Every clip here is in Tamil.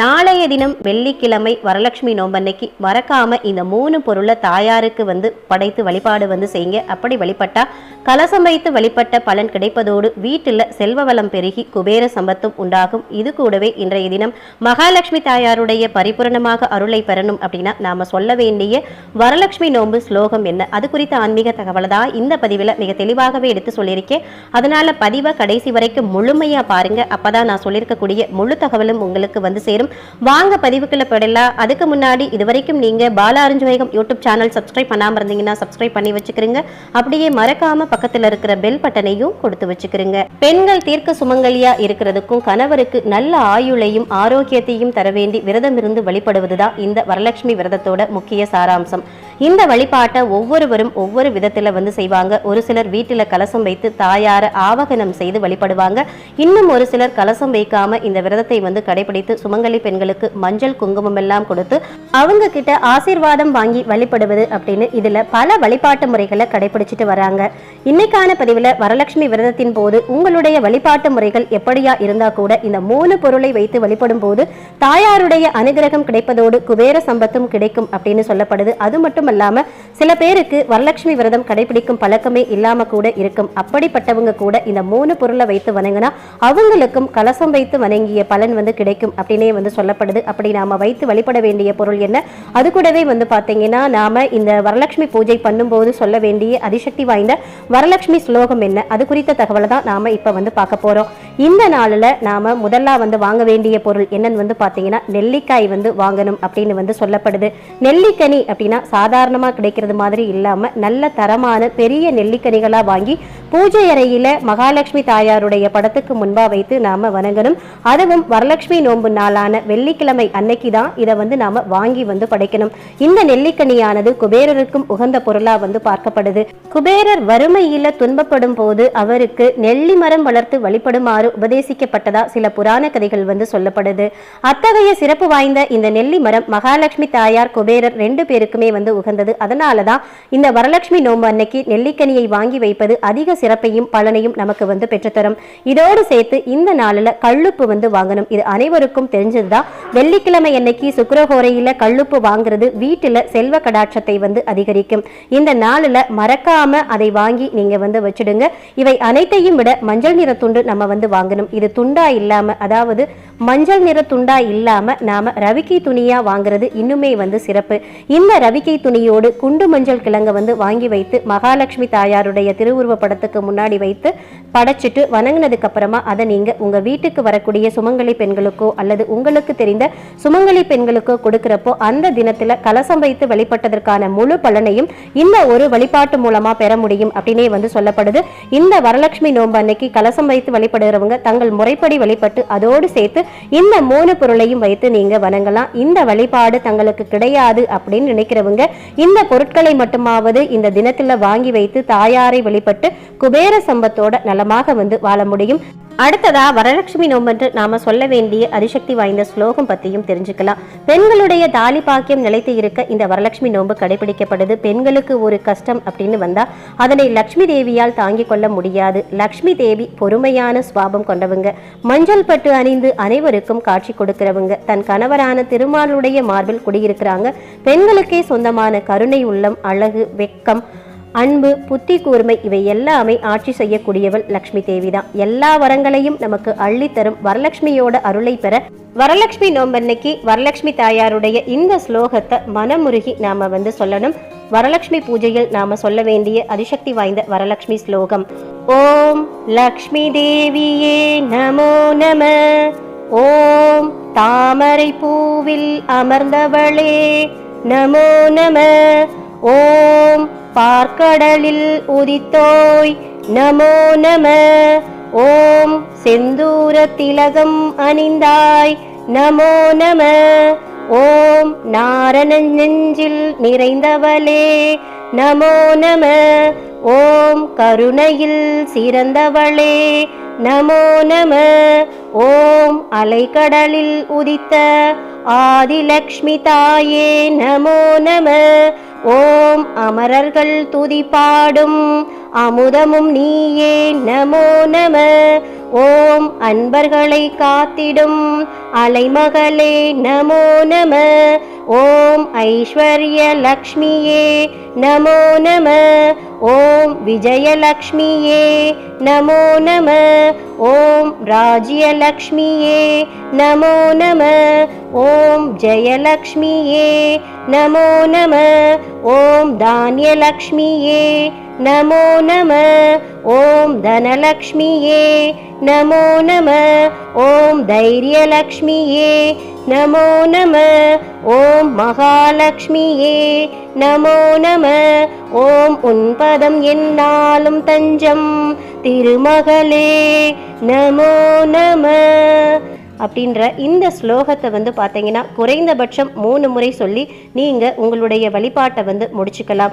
நாளைய தினம் வெள்ளிக்கிழமை வரலட்சுமி நோம்பன்னைக்கு மறக்காம இந்த மூணு பொருளை தாயாருக்கு வந்து படைத்து வழிபாடு வந்து செய்யுங்க. அப்படி வழிபட்டா கலசம் வைத்து வழிபட்ட பலன் கிடைப்பதோடு வீட்டில் செல்வ வளம் பெருகி குபேர சம்பத்தும் உண்டாகும். இது கூடவே இன்றைய தினம் மகாலட்சுமி தாயாருடைய பரிபூரணமாக அருளை பெறணும் அப்படின்னா நாம சொல்ல வேண்டிய வரலட்சுமி நோம்பு ஸ்லோகம் என்ன? அது குறித்த ஆன்மீக தகவலை தான் இந்த பதிவில் மிக தெளிவாகவே எடுத்து சொல்லியிருக்கேன். அதனால பதிவை கடைசி வரைக்கும் முழுமையா பாருங்க. அப்பதான் நான் சொல்லியிருக்கக்கூடிய முழு தகவலும் உங்களுக்கு வந்து சேரும். வாங்க பதிவுக்குள்ள போயிடலாம். அதுக்கு முன்னாடி இது வரைக்கும் நீங்க பால அருஞ்சுவேகம் யூடியூப் சேனல் சப்ஸ்கிரைப் பண்ணாம இருந்தீங்கன்னா சப்ஸ்கிரைப் பண்ணி வச்சுக்கிறீங்க அப்படியே மறக்காம பக்கத்துல இருக்கிற பெல் பட்டனையும் கொடுத்து வச்சுக்கிறீங்க பெண்கள் தீர்க்க சுமங்கலியா இருக்கிறதுக்கும் கணவருக்கு நல்ல ஆயுளையும் ஆரோக்கியத்தையும் தர வேண்டி விரதம் இருந்து வழிபடுவதுதான் இந்த வரலட்சுமி விரதத்தோட முக்கிய சாராம்சம். இந்த வழிபாட்டை ஒவ்வொருவரும் ஒவ்வொரு விதத்துல வந்து செய்வாங்க. ஒரு சிலர் வீட்டில் கலசம் வைத்து தாயார ஆவகனம் செய்து வழிபடுவாங்க. இன்னும் ஒரு சிலர் கலசம் வைக்காம இந்த விரதத்தை வந்து கடைபிடித்து சுமங்கலி பெண்களுக்கு மஞ்சள் குங்குமம் எல்லாம் கொடுத்து அவங்க கிட்ட ஆசீர்வாதம் வாங்கி வழிபடுவது அப்படின்னு இதுல பல வழிபாட்டு முறைகளை கடைபிடிச்சிட்டு வராங்க. இன்னைக்கான பதிவுல வரலட்சுமி விரதத்தின் போது உங்களுடைய வழிபாட்டு முறைகள் எப்படியா இருந்தா கூட இந்த மூணு பொருளை வைத்து வழிபடும் போது தாயாருடைய அனுகிரகம் கிடைப்பதோடு குபேர சம்பத்தும் கிடைக்கும் அப்படின்னு சொல்லப்படுது. அது மட்டும் இல்லாம சில பேருக்கு வரலட்சுமி விரதம் கடைபிடிக்கும் பழக்கமே இல்லாமல் கூட இருக்கும். அப்படிப்பட்டவங்க கூட இந்த மூணு பொருளை வைத்து வணங்கினா அவங்களுக்கும் கலசம் வைத்து வணங்கிய பலன் வந்து கிடைக்கும் அப்படின்னே வந்து சொல்லப்படுது. அப்படி நாம் வைத்து வழிபட வேண்டிய பொருள் என்ன? அது கூடவே வந்து பார்த்தீங்கன்னா நாம் இந்த வரலட்சுமி பூஜை பண்ணும்போது சொல்ல வேண்டிய அதிசக்தி வாய்ந்த வரலட்சுமி ஸ்லோகம் என்ன? அது குறித்த தகவலை தான் நாம் இப்போ வந்து பார்க்க போகிறோம் இந்த நாளில் நாம் முதல்ல வந்து வாங்க வேண்டிய பொருள் என்னன்னு வந்து பார்த்தீங்கன்னா நெல்லிக்காய் வந்து வாங்கணும் அப்படின்னு வந்து சொல்லப்படுது. நெல்லிக்கனி அப்படின்னா சாதாரணமாக கிடைக்கிறது மாதிரி இல்லாமல் நல்ல தரமான பெரிய நெல்லிக்கனிகளாக வாங்கி பூஜை அறையில் மகாலட்சுமி தாயாருடைய படத்துக்கு முன்பாக வைத்து நாம் வணங்கணும். அதுவும் வரலட்சுமி நோன்பு நாளான வெள்ளிக்கிழமை அன்னைக்கு தான் இதை வந்து நாம் வாங்கி வந்து படைக்கணும். இந்த நெல்லிக்கனியானது குபேரருக்கும் உகந்த பொருளாக வந்து பார்க்கப்படுது. குபேரர் வறுமையில் துன்பப்படும் போது அவருக்கு நெல்லி மரம் வளர்த்து வழிபடுமாறு செய்யுமாறு உபதேசிக்கப்பட்டதா சில புராண கதைகள் வந்து சொல்லப்படுது. அத்தகைய சிறப்பு வாய்ந்த இந்த நெல்லி மரம் மகாலட்சுமி தாயார் குபேரர் ரெண்டு பேருக்குமே வந்து உகந்தது. அதனாலதான் இந்த வரலட்சுமி நோம்பு அன்னைக்கு நெல்லிக்கனியை வாங்கி வைப்பது அதிக சிறப்பையும் பலனையும் நமக்கு வந்து பெற்றுத்தரும். இதோடு சேர்த்து இந்த நாளில் கள்ளுப்பு வந்து வாங்கணும். இது அனைவருக்கும் தெரிஞ்சதுதான் வெள்ளிக்கிழமை அன்னைக்கு சுக்கரஹோரையில கள்ளுப்பு வாங்குறது வீட்டில் செல்வ கடாட்சத்தை வந்து அதிகரிக்கும். இந்த நாளில் மறக்காம அதை வாங்கி நீங்க வந்து வச்சிடுங்க. இவை அனைத்தையும் விட மஞ்சள் நிற துண்டு நம்ம வந்து வாங்கணும். இது துண்டா இல்லாம அதாவது மஞ்சள் நிற துண்டா இல்லாம நாம ரவிக்கை துணியா வாங்குறது இன்னுமே வந்து சிறப்பு. இந்த ரவிக்கை துணியோடு குண்டு மஞ்சள் கிழங்க வந்து வாங்கி வைத்து மகாலட்சுமி தாயாருடைய திருவுருவ படத்துக்கு முன்னாடி வைத்து படைச்சிட்டு வணங்கினதுக்கு அப்புறமா அதை நீங்க உங்க வீட்டுக்கு வரக்கூடிய சுமங்கலி பெண்களுக்கோ அல்லது உங்களுக்கு தெரிந்த சுமங்கலி பெண்களுக்கோ கொடுக்கிறப்போ அந்த தினத்துல கலசம் வைத்து வழிபட்டதற்கான முழு பலனையும் இந்த ஒரு வழிபாட்டு மூலமா பெற முடியும் அப்படின்னே வந்து சொல்லப்படுது. இந்த வரலட்சுமி நோன்பு அன்னைக்கு கலசம் வைத்து வழிபடுகிறவங்க தங்கள் முறைப்படி வழிபட்டு அதோடு சேர்த்து இந்த மூணு பொருளையும் வைத்து நீங்க வணங்கலாம். இந்த வழிபாடு தங்களுக்கு கிடையாது அப்படின்னு நினைக்கிறவங்க இந்த பொருட்களை மட்டுமாவது இந்த தினத்துல வாங்கி வைத்து தாயாரை வழிபட்டு குபேர சம்பத்தோட நலமாக வந்து வாழ முடியும். அடுத்ததா வரலட்சுமி நோம்பன்று நாம சொல்ல வேண்டிய அதிசக்தி வாய்ந்த ஸ்லோகம் பத்தியும் தெரிஞ்சுக்கலாம். பெண்களுடைய தாலி பாக்கியம் நிலைத்து இருக்க இந்த வரலட்சுமி நோன்பு கடைபிடிக்கப்படுது. பெண்களுக்கு ஒரு கஷ்டம் அப்படின்னு வந்தா அதனை லக்ஷ்மி தேவியால் தாங்கிக் கொள்ள முடியாது. லக்ஷ்மி தேவி பொறுமையான சுவாபம் கொண்டவங்க. மஞ்சள் பட்டு அணிந்து அனைவருக்கும் காட்சி கொடுக்கிறவங்க. தன் கணவரான திருமாலுடைய மார்பில் குடியிருக்கிறாங்க. பெண்களுக்கே சொந்தமான கருணை உள்ளம் அழகு வெக்கம் அன்பு புத்தி கூர்மை இவை எல்லாமே ஆட்சி செய்யக்கூடியவள் லக்ஷ்மி தேவிதான். எல்லா வரங்களையும் நமக்கு அள்ளித்தரும் வரலட்சுமியோட அருளை பெற வரலட்சுமி நோம்பன்னைக்கு வரலட்சுமி தாயாருடைய இந்த ஸ்லோகத்தை மனமுருகி நாம வந்து சொல்லணும். வரலட்சுமி பூஜையில் நாம சொல்ல வேண்டிய அதிசக்தி வாய்ந்த வரலட்சுமி ஸ்லோகம். ஓம் லக்ஷ்மி தேவியே நமோ நம. ஓம் தாமரை பூவில் அமர்ந்தவளே நமோ நம. ஓம் பார்க்கடலில் உதித்தோய் நமோ நம. ஓம் செந்தூர திலகம் அணிந்தாய் நமோ நம. ஓம் நாரணன் நெஞ்சில் நிறைந்தவளே நமோ நம. ஓம் கருணையில் சிறந்தவளே நமோ நம. ஓம் அலைக்கடலில் உதித்த ஆதிலக்ஷ்மி தாயே நமோ நம. ஓம் அமரர்கள் துதி பாடும். அமுதமும் நீயே நமோ நம. ஓம் அன்பர்களை காத்திடும் அலைமகளே நமோ நம. ஓம் ஐஸ்வர்ய லக்ஷ்மியே நமோ நம. ஓம் விஜயலக்ஷ்மியே நமோ நம. ஓம் ராஜ்யலக்ஷ்மியே நமோ நம. ஓம் ஜெயலக்ஷ்மியே நமோ நம. ஓம் தானியலக்ஷ்மியே நமோ நம ஓம் தனலக்ஷ்மியே. நமோ நம ஓம் தைரியலக்ஷ்மியே. நமோ நம ஓம் மகாலக்ஷ்மியே. நமோ நம ஓம் உன்பதம் என்னாலும் தஞ்சம் திருமகளே. நமோ நம. அப்படின்ற இந்த ஸ்லோகத்தை வந்து பார்த்தீங்கன்னா குறைந்தபட்சம் மூணு முறை சொல்லி நீங்கள் உங்களுடைய வழிபாட்டை வந்து முடிச்சுக்கலாம்.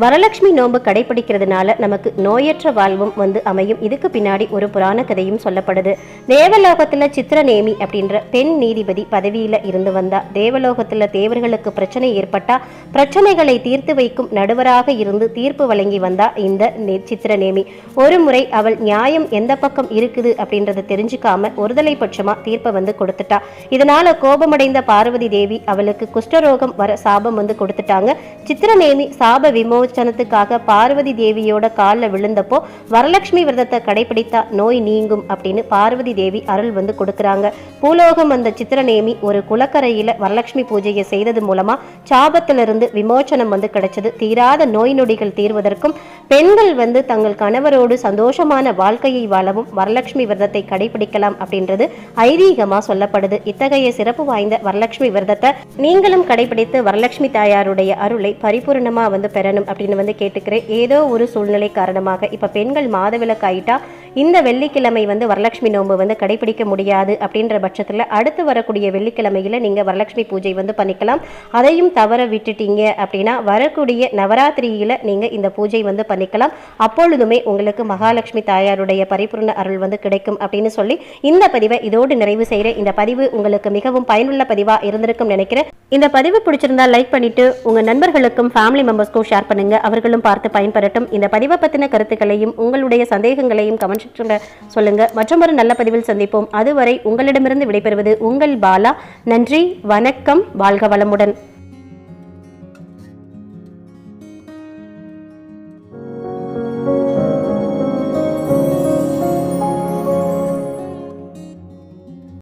வரலட்சுமி நோன்பு கடைபிடிக்கிறதுனால நமக்கு நோயற்ற வாழ்வும் வந்து அமையும். இதுக்கு பின்னாடி ஒரு புராண கதையும் சொல்லப்படுது. தேவலோகத்துல சித்திரநேமி அப்படின்ற பெண் நீதிபதி பதவியில இருந்து வந்தா தேவலோகத்துல தேவர்களுக்கு பிரச்சனை ஏற்பட்டா பிரச்சனைகளை தீர்த்து வைக்கும் நடுவராக இருந்து தீர்ப்பு வழங்கி வந்தா இந்த நே- சித்திரநேமி. ஒரு முறை அவள் நியாயம் எந்த பக்கம் இருக்குது அப்படின்றத தெரிஞ்சுக்காம ஒருதலை பட்சமா தீர்ப்பை வந்து கொடுத்துட்டா. இதனால கோபமடைந்த பார்வதி தேவி அவளுக்கு குஷ்டரோகம் வர சாபம் வந்து கொடுத்துட்டாங்க. சித்திரநேமி சாப விமோ விமோச்சனத்துக்காக பார்வதி தேவியோட காலில் விழுந்தப்போ வரலட்சுமி விரதத்தை கடைபிடித்தா நோய் நீங்கும் அப்படின்னு பார்வதி தேவி அருள் வந்து கொடுக்குறாங்க. பூலோகம் வந்த சித்திரநேமி ஒரு குளக்கரையில வரலட்சுமி பூஜையை செய்தது மூலமாக சாபத்திலிருந்து விமோச்சனம் வந்து கிடைச்சது. தீராத நோய் நொடிகள் தீர்வதற்கும் பெண்கள் வந்து தங்கள் கணவரோடு சந்தோஷமான வாழ்க்கையை வாழவும் வரலட்சுமி விரதத்தை கடைபிடிக்கலாம் அப்படின்றது ஐதீகமாக சொல்லப்படுது. இத்தகைய சிறப்பு வாய்ந்த வரலட்சுமி விரதத்தை நீங்களும் கடைபிடித்து வரலட்சுமி தாயாருடைய அருளை பரிபூர்ணமாக வந்து பெறணும் அப்படின்னு வந்து கேட்டுக்கிறேன். ஏதோ ஒரு சூழ்நிலை காரணமாக இப்ப பெண்கள் மாதவிலக்காயிட்டா இந்த வெள்ளிக்கிழமை வந்து வரலட்சுமி நோன்பு வந்து கடைபிடிக்க முடியாது அப்படின்ற பட்சத்தில் அடுத்து வரக்கூடிய வெள்ளிக்கிழமையில நீங்க வரலட்சுமி பூஜை வந்து பண்ணிக்கலாம். அதையும் தவற விட்டுட்டீங்க அப்படின்னா வரக்கூடிய நவராத்திரியில நீங்க இந்த பூஜை வந்து பண்ணிக்கலாம். அப்பொழுதுமே உங்களுக்கு மகாலட்சுமி தாயாருடைய பரிபூர்ண அருள் வந்து கிடைக்கும் அப்படின்னு சொல்லி இந்த பதிவை இதோடு நிறைவு செய்கிறேன் இந்த பதிவு உங்களுக்கு மிகவும் பயனுள்ள பதிவா இருந்திருக்கும் நினைக்கிறேன். இந்த பதிவு பிடிச்சிருந்தா லைக் பண்ணிட்டு உங்க நண்பர்களுக்கும் ஃபேமிலி மெம்பர்ஸ்க்கும் ஷேர் பண்ணுங்க. அவர்களும் பார்த்து பயன்பெறட்டும். இந்த பதிவை பற்றின கருத்துக்களையும் உங்களுடைய சந்தேகங்களையும் கமெண்ட் செக்ஷன்ல சொல்லுங்க. ஒரு நல்ல பதிவில் சந்திப்போம். அதுவரை உங்களிடமிருந்து விடைபெறுவது உங்கள் பாலா. நன்றி வணக்கம் வாழ்க வளமுடன்.